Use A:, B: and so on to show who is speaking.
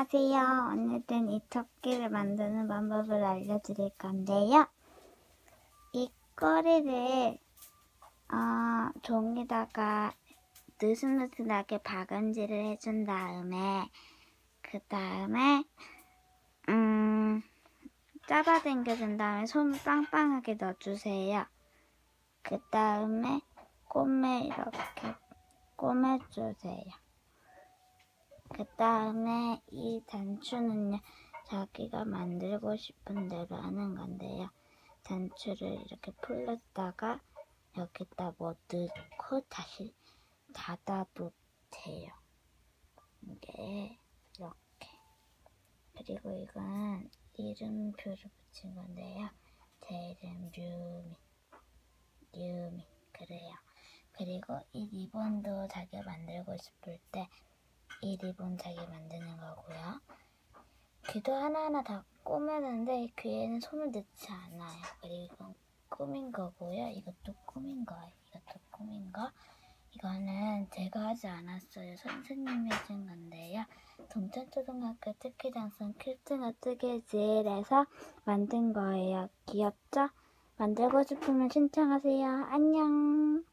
A: 안녕하세요. 오늘은 이 토끼를 만드는 방법을 알려드릴 건데요. 이 꼬리를 어, 종이다가 느슨느슨하게 박은질을 해준 다음에 그 다음에 음 잡아당겨준 다음에 손을 빵빵하게 넣어주세요. 그 다음에 꼬매 이렇게 꼬매주세요. 그 다음에 이 단추는요, 자기가 만들고 싶은 대로 하는 건데요. 단추를 이렇게 풀렸다가 여기다 뭐 넣고 다시 닫아도 돼요. 이게 이렇게. 그리고 이건 이름표를 붙인 건데요. 제 이름 류미. 류미. 그래요. 그리고 이 리본도 자기가 만들고 싶을 때 이 리본 자기 만드는 거고요. 귀도 하나하나 다 꾸몄는데 귀에는 손을 넣지 않아요. 그리고 이건 꾸민 거고요. 이것도 꾸민 거예요. 이것도 꾸민 거. 이거는 제가 하지 않았어요. 선생님이 해준 건데요. 동천초등학교 특기장선 킬트너 뜨개질에서 만든 거예요. 귀엽죠? 만들고 싶으면 신청하세요. 안녕.